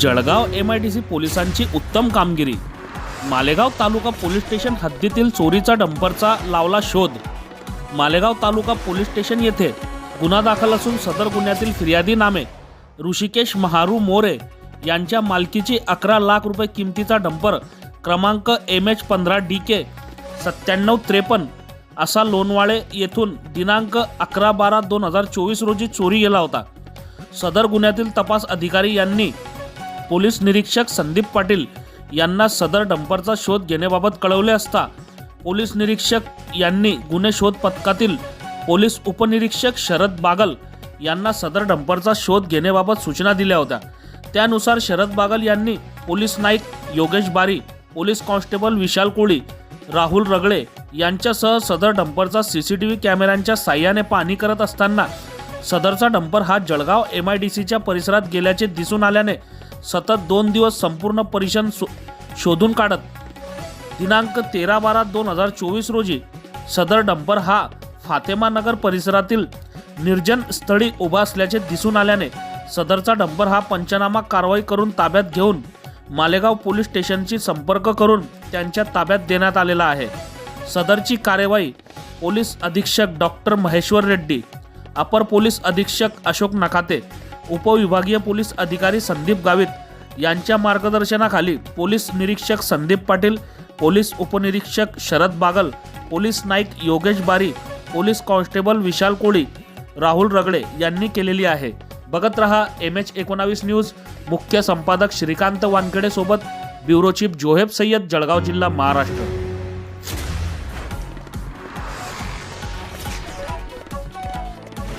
Jalgaon M I D C पोलिसांची उत्तम कामगिरी. मालेगाव तालुका पोलीस स्टेशन हद्दीतील चोरीचा डंपरचा लावला शोध. मालेगाव तालुका पोलीस स्टेशन येथे गुन्हा दाखल असून सदर गुन्ह्यातील फिर्यादी नामे ऋषिकेश महारू मोरे यांच्या मालकीची अकरा लाख रुपये किमतीचा डंपर क्रमांक एम एच पंधरा डी के सत्त्याण्णव त्रेपन्न असा लोणवाळे येथून दिनांक अकरा बारा दोन हजार चोवीस रोजी चोरी गेला होता. सदर गुन्ह्यातील तपास अधिकारी यांनी पोलीस निरीक्षक संदीप पाटील यांना सदर डंपरचा शोध घेण्याबाबत कळवले असता पोलीस निरीक्षक यांनी गुन्हे शोध पथकातील पोलीस उपनिरीक्षक शरद बागल यांना सदर डंपरचा शोध घेण्याबाबत सूचना दिल्या होत्या. त्यानुसार शरद बागल यांनी police Naik Yogesh Bari police constable Vishal Koli Rahul Ragale यांच्यासह सदर डंपरचा सी सी टी व्ही कॅमेऱ्यांच्या साह्याने पाहणी करत असताना सदरचा डंपर हा जळगाव एम आय डी सीच्या परिसरात गेल्याचे दिसून आल्याने सतत दोन दिवस संपूर्ण परिषद शोधून काढत. दिनांक तेरा बारा दोन हजार चोवीस रोजी सदर डंपर हा फातेमा नगर परिसरातील निर्जन स्थळी उभा असल्याचे दिसून आल्याने सदरचा डंपर हा पंचनामा कारवाई करून ताब्यात घेऊन मालेगाव पोलीस स्टेशनशी संपर्क करून त्यांच्या ताब्यात देण्यात आलेला आहे. सदरची कार्यवाही पोलीस अधीक्षक डॉक्टर महेश्वर रेड्डी अपर पोलीस अधीक्षक अशोक नकाते उपविभागीय पोलीस अधिकारी संदीप गावित यांच्या मार्गदर्शनाखाली पोलीस निरीक्षक संदीप पाटील पोलीस उपनिरीक्षक Sharad Bagal police Naik Yogesh Bari police constable Vishal Koli Rahul Ragade यांनी केलेली आहे. बघत रहा एम एच एकोणावीस न्यूज. मुख्य संपादक श्रीकांत वानखेडे सोबत ब्युरो चीफ जोहेब सय्यद जळगाव जिल्हा महाराष्ट्र.